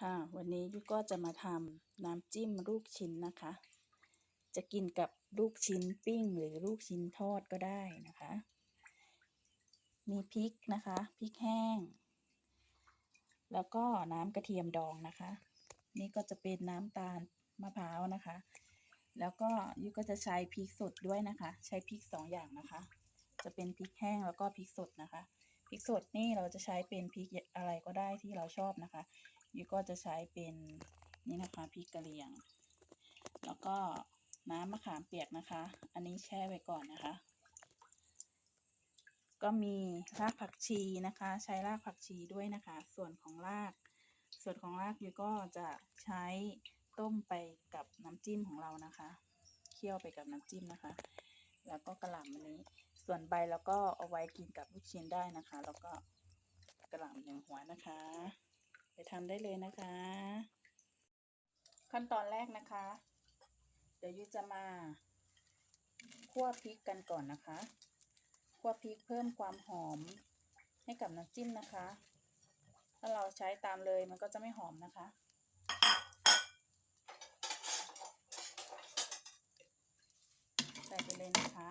ค่ะวันนี้ยุก็จะมาทำน้ำจิ้มลูกชิ้นนะคะ จะกินกับลูกชิ้นปิ้งหรือลูกชิ้นทอดก็ได้นะคะ มีพริกนะคะพริกแห้ง แล้วก็น้ำกระเทียมดองนะคะ นี่ก็จะเป็นน้ำตาลมะพร้าวนะคะ แล้วก็ยุก็จะใช้พริกสดด้วยนะคะ ใช้พริกสองอย่างนะคะ จะเป็นพริกแห้งแล้วก็พริกสดนะคะพริกสดนี่เราจะใช้เป็นพริกอะไรก็ได้ที่เราชอบนะคะ ยุก็จะใช้เป็นนี่นะคะพริกกะเหรี่ยง แล้วก็น้ำมะขามเปียกนะคะ อันนี้แช่ไว้ก่อนนะคะ ก็มีรากผักชีนะคะ ใช้รากผักชีด้วยนะคะ ส่วนของราก ส่วนของรากยุก็จะใช้ต้มไปกับน้ำจิ้มของเรานะคะ เคี่ยวไปกับน้ำจิ้มนะคะ แล้วก็กระหล่ำอันนี้ ส่วนใบแล้วก็เอาไว้กินกับลูกชิ้นได้นะคะ แล้วก็กระหล่ำหนึ่งหัวนะคะ ไปทำได้เลยนะคะ ขั้นตอนแรกนะคะ เดี๋ยวยุจะมาคั่วพริกกันก่อนนะคะคั่วพริกเพิ่มความหอมให้กับน้ำจิ้มนะคะ ถ้าเราใช้ตามเลยมันก็จะไม่หอมนะคะ ใส่ไปเลยนะคะ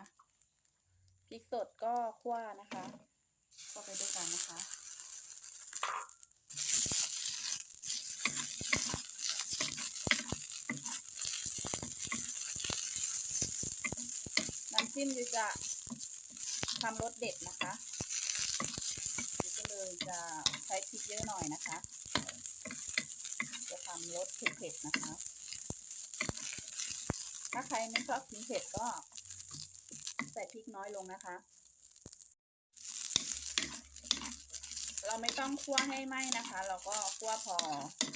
พริกสดก็คั่วนะคะคั่วไปด้วยกันนะคะ จิ้มยูจะทำรสเด็ดนะคะยูก็เลยจะใช้พริกเยอะหน่อยนะคะ จะทำรสเผ็ดๆนะคะ ถ้าใครไม่ชอบกินเผ็ดก็ใส่พริกน้อยลงนะคะ เราไม่ต้องคั่วให้ไหม้นะคะ เราก็คั่วพอ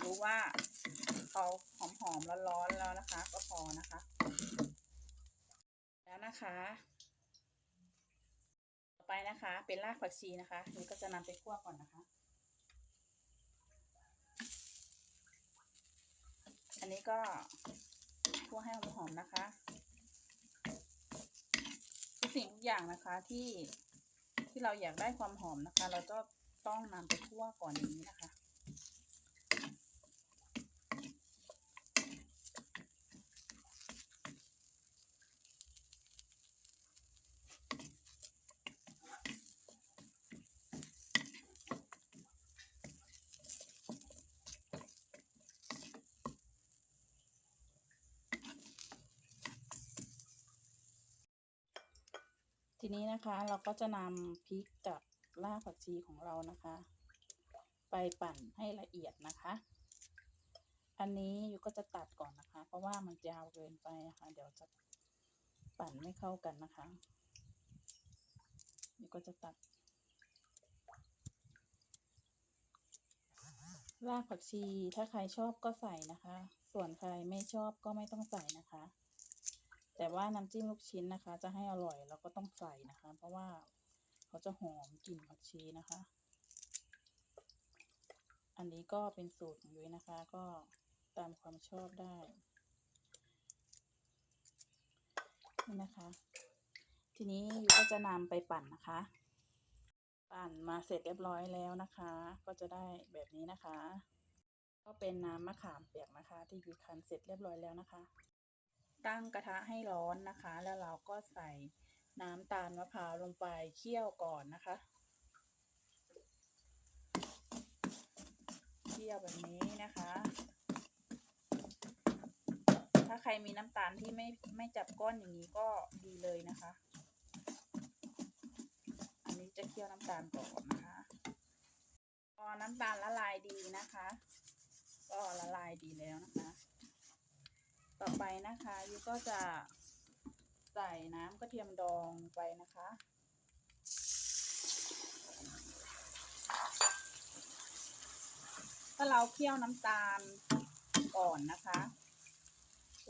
รู้ว่าเขาหอมๆร้อนๆแล้วนะคะ ก็พอนะคะ นะคะ ต่อไปนะคะเป็นรากผักชีนะคะนี่ก็จะนำไปคั่วก่อนนะคะ อันนี้ก็คั่วให้หอมๆนะคะทุกสิ่งทุกอย่างนะคะที่ที่เราอยากได้ความหอมนะคะ เราก็ต้องนำไปคั่วก่อนอย่างนี้นะคะ ทีนี้นะคะเราก็จะนำพริกกับรากผักชีของเรานะคะ ไปปั่นให้ละเอียดนะคะ อันนี้ยูก็จะตัดก่อนนะคะ เพราะว่ามันยาวเกินไปนะคะ เดี๋ยวจะปั่นไม่เข้ากันนะคะยูก็จะตัดรากผักชีถ้าใครชอบก็ใส่นะคะ ส่วนใครไม่ชอบก็ไม่ต้องใส่นะคะ แต่ว่าน้ำจิ้มลูกชิ้นนะคะ จะให้อร่อยเราก็ต้องใส่นะคะ เพราะว่าเขาจะหอมกลิ่นผักชีนะคะ อันนี้ก็เป็นสูตรของยุ้ยนะคะ ก็ตามความชอบได้นี่นะคะ ทีนี้ยุ้ยก็จะนำไปปั่นนะคะ ปั่นมาเสร็จเรียบร้อยแล้วนะคะ ก็จะได้แบบนี้นะคะ ก็เป็นน้ำมะขามเปียกนะคะ ที่ยุ้ยคั้นเสร็จเรียบร้อยแล้วนะคะ ตั้งกระทะให้ร้อนนะคะ แล้วเราก็ใส่น้ำตาลมะพร้าวลงไปเคี่ยวก่อนนะคะเคี่ยวแบบนี้นะคะ ถ้าใครมีน้ำตาลที่ไม่ไม่จับก้อนอย่างนี้ก็ดีเลยนะคะ อันนี้จะเคี่ยวน้ำตาลก่อนนะคะพอน้ำตาลละลายดีนะคะ ก็ละลายดีแล้วนะคะ ต่อไปนะคะยูก็จะใส่น้ำกระเทียมดองไปนะคะ ถ้าเราเคี่ยวน้ำตาลก่อนนะคะ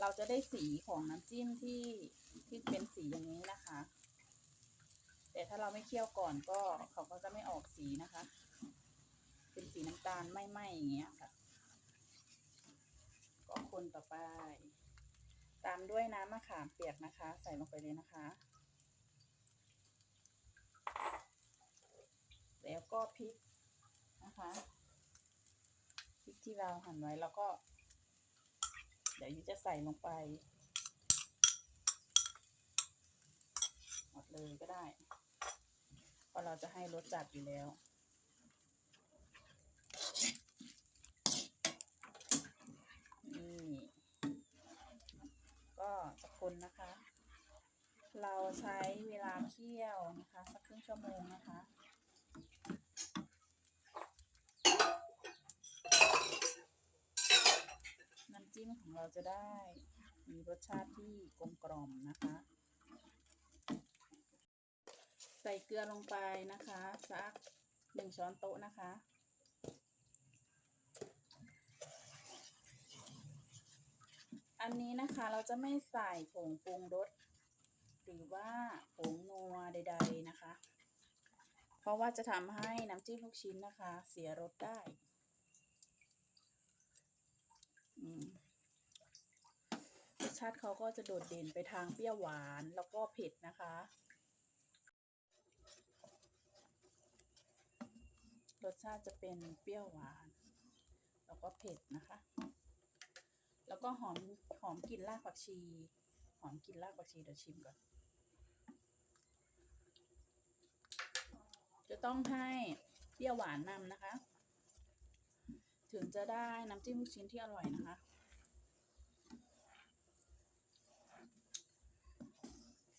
เราจะได้สีของน้ำจิ้มที่ที่เป็นสีอย่างนี้นะคะ แต่ถ้าเราไม่เคี่ยวก่อนก็เขาก็จะไม่ออกสีนะคะ เป็นสีน้ำตาลไม่ไหมอย่างเงี้ยค่ะ ก็คนต่อไป ตามด้วยน้ำมะขามเปียกนะคะ ใส่ลงไปเลยนะคะ แล้วก็พริกนะคะพริกที่เราหั่นไว้แล้วก็ เดี๋ยวยุจะใส่ลงไปหมดเลยก็ได้เพราะเราจะให้รสจัดอยู่แล้ว นี่ ก็จะ คนนะคะ เราใช้เวลาเคี่ยวนะคะสักครึ่งชั่วโมงนะคะน้ำจิ้มของเราจะได้มีรสชาติที่กลมกล่อมนะคะ ใส่เกลือลงไปนะคะ สักหนึ่งช้อนโต๊ะนะคะ อันนี้นะคะเราจะไม่ใส่ผงปรุงรสหรือว่าผงนัวใด ๆนะคะ เพราะว่าจะทำให้น้ำจิ้มลูกชิ้นนะคะ เสียรสได้รสชาติเขาก็จะโดดเด่นไปทางเปรี้ยวหวานแล้วก็เผ็ดนะคะ รสชาติจะเป็นเปรี้ยวหวาน แล้วก็เผ็ดนะคะ แล้วก็หอมหอมกลิ่นรากผักชี หอมกลิ่นรากผักชีเดี๋ยวชิมก่อน จะต้องให้เปรี้ยวหวานนำนะคะ ถึงจะได้น้ำจิ้มลูกชิ้นที่อร่อยนะคะ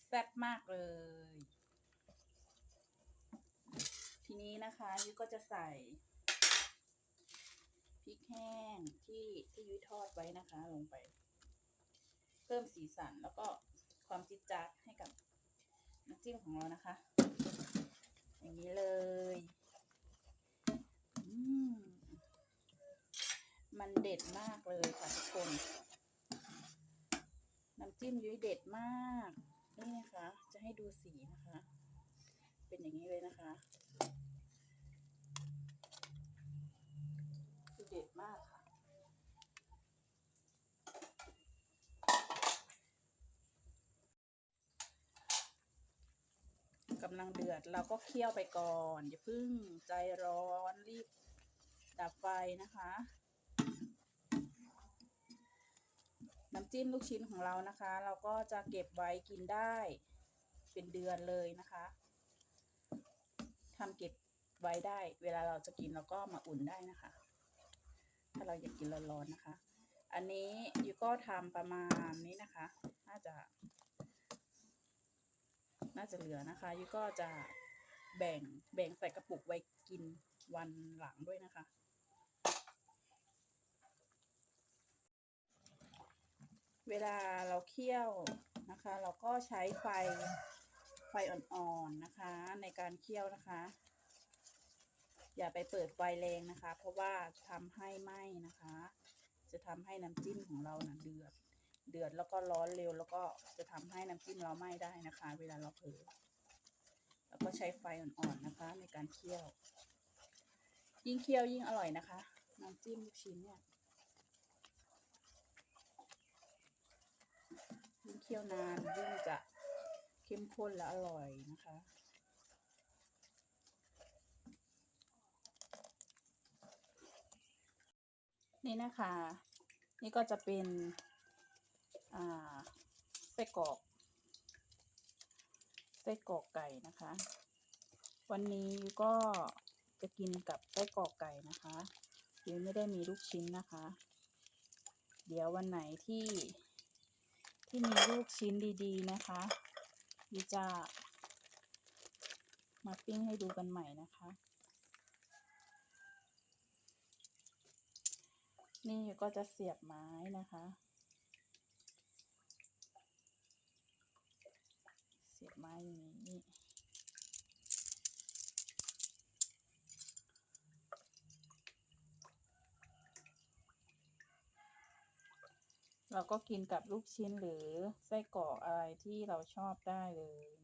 แซ่บมากเลย ทีนี้นะคะยุ้ก็จะใส่ พริกแห้งที่ที่ยุ้ยทอดไว้นะคะลงไป เพิ่มสีสันแล้วก็ความจิดจัดให้กับน้ำจิ้มของเรานะคะ อย่างนี้เลยอืมมันเด็ดมากเลยค่ะทุกคน น้ำจิ้มยุ้ยเด็ดมาก นี่นะคะ จะให้ดูสีนะคะ เป็นอย่างนี้เลยนะคะ คือ เด็ดมากค่ะ กำลังเดือดเราก็เคี่ยวไปก่อน อย่าพึ่งใจร้อนรีบดับไฟนะคะ น้ำจิ้มลูกชิ้นของเรานะคะ เราก็จะเก็บไว้กินได้เป็นเดือนเลยนะคะทำเก็บไว้ได้ เวลาเราจะกินเราก็มาอุ่นได้นะคะ ถ้าเราอยากกินร้อนๆนะคะ อันนี้ยูก็ทำประมาณนี้นะคะ น่าจะ น่าจะเหลือนะคะยูก็จะแบ่งแบ่งใส่กระปุกไว้กินวันหลังด้วยนะคะเวลาเราเคี่ยวนะคะ เราก็ใช้ไฟไฟอ่อนๆนะคะ ในการเคี่ยวนะคะ อย่าไปเปิดไฟแรงนะคะ เพราะว่าทำให้ไหม้นะคะ จะทำให้น้ำจิ้มของเรานะเดือด เดือดแล้วก็ร้อนเร็ว แล้วก็จะทำให้น้ำจิ้มเราไหม้ได้นะคะ เวลาเราเผลอแล้วก็ใช้ไฟอ่อนๆนะคะ ในการเคี่ยว ยิ่งเคี่ยวยิ่งอร่อยนะคะ น้ำจิ้มลูกชิ้นเนี่ยยิ่งเคี่ยวนานยิ่งจะเข้มข้นและอร่อยนะคะ นี่นะคะ นี่ก็จะเป็นไส้กรอกไส้กรอกไก่นะคะ วันนี้ก็จะกินกับไส้กรอกไก่นะคะยูไม่ได้มีลูกชิ้นนะคะ เดี๋ยววันไหนที่ที่มีลูกชิ้นดีๆนะคะยูจะมาปิ้งให้ดูกันใหม่นะคะ นี่ก็จะเสียบไม้นะคะ เสียบไม้อย่างนี้เราก็กินกับลูกชิ้นหรือไส้กรอกอะไรที่เราชอบได้เลย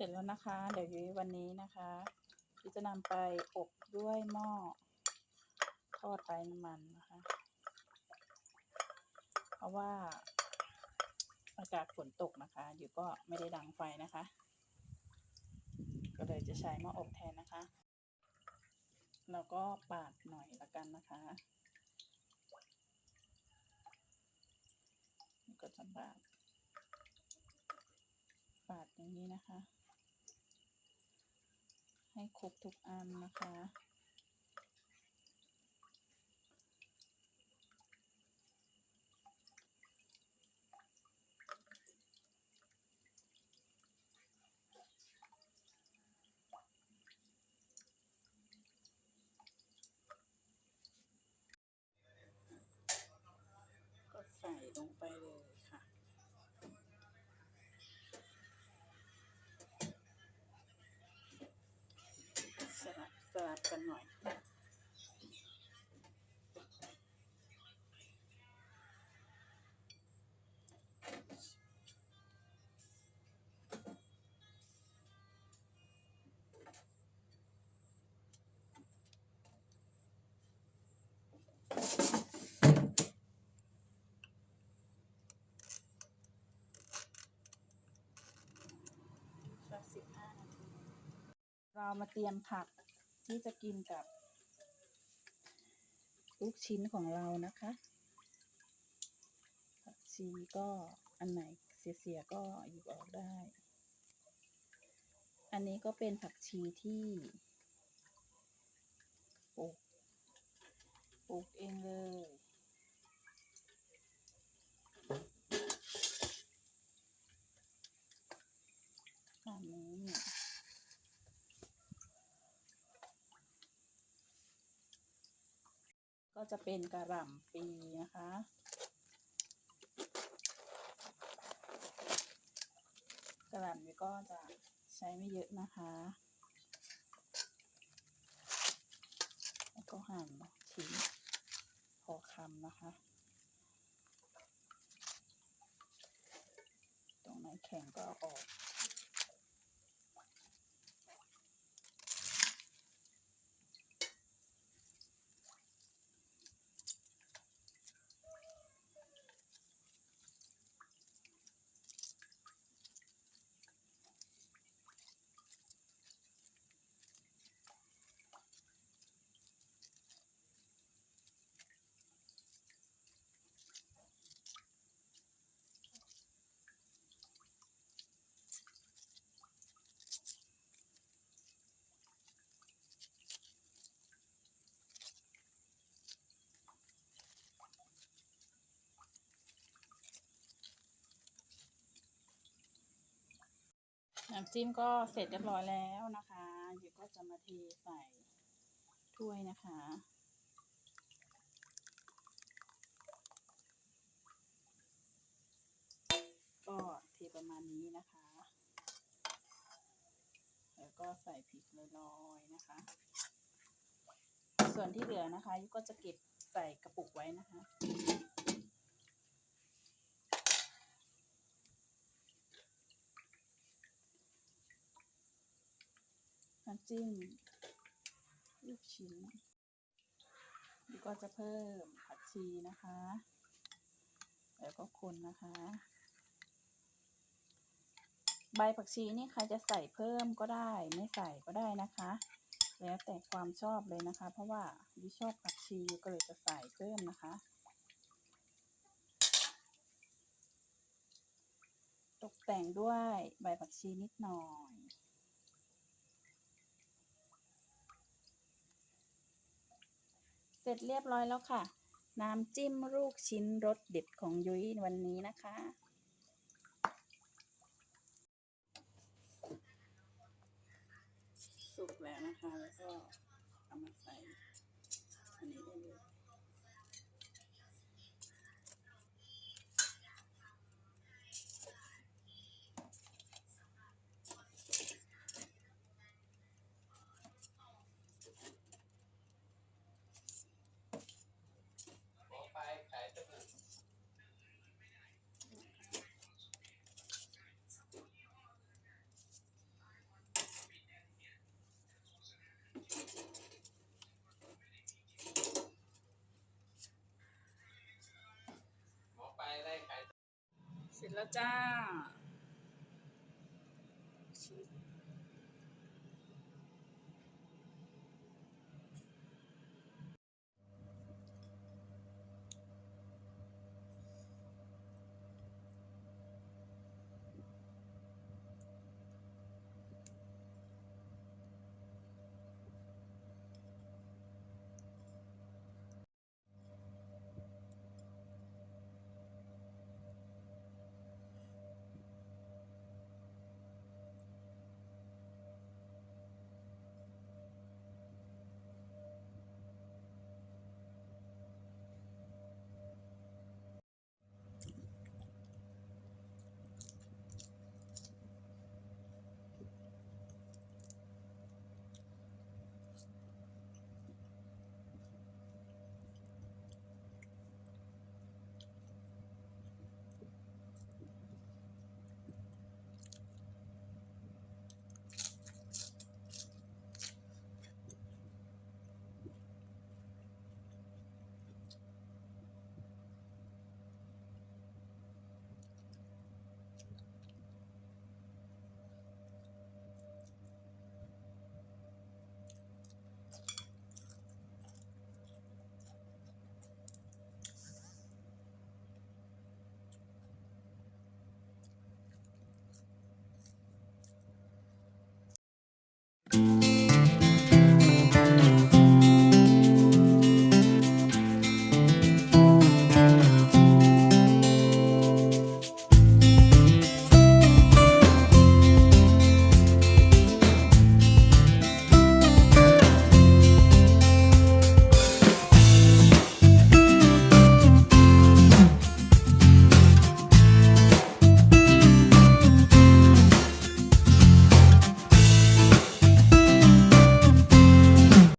สร็จแล้วนะคะ เดี๋ยวยุ้ยวันนี้นะคะยุ้ยจะนำไปอบด้วยหม้อทอดไร้น้ำมันนะคะ เพราะว่าอากาศฝนตกนะคะอยู่ก็ไม่ได้ดังไฟนะคะ ก็เลยจะใช้หม้ออบแทนนะคะ แล้วก็ปาดหน่อยละกันนะคะก็จะปาดปาดอย่างนี้นะคะ ให้ครบทุกอันนะคะ ก็ใส่ลงไปเลยค่ะ สลับสลับ กันหน่อย เรามาเตรียมผัก ที่จะกินกับ ลูกชิ้นของเรานะคะผักชีก็อันไหนเสียๆก็หยิบออกได้ อันนี้ก็เป็นผักชีที่ปลูกปลูกเองเลย แบบนี้ ก็ จะเป็นกระหล่ำปีนะคะ กระหล่ำนี้ก็จะใช้ไม่เยอะนะคะ แล้วก็หั่นชิ้นพอคำนะคะ ตรงไหนแข็งก็เอาออก น้ำจิ้มก็เสร็จเรียบร้อยแล้วนะคะเดี๋ยวก็จะมาเทใส่ถ้วยนะคะ ก็เทประมาณนี้นะคะ แล้วก็ใส่พริกลอยๆนะคะ ส่วนที่เหลือนะคะยุก็จะเก็บใส่กระปุกไว้นะคะ น้ำ จิ้มลูกชิ้นแล้วก็จะเพิ่มผักชีนะคะ แล้วก็คนนะคะ ใบผักชีนี่ใครจะใส่เพิ่มก็ได้ ไม่ใส่ก็ได้นะคะ แล้วแต่ความชอบเลยนะคะ เพราะว่าดิชอบผักชีก็เลยจะใส่เพิ่มนะคะ ตกแต่งด้วยใบผักชีนิดหน่อย เสร็จเรียบร้อยแล้วค่ะ น้ำจิ้มลูกชิ้นรสเด็ดของยุ้ยวันนี้นะคะ สุกแล้วนะคะ แล้วก็เอามาใส่อันนี้ได้เลย แล้วจ้า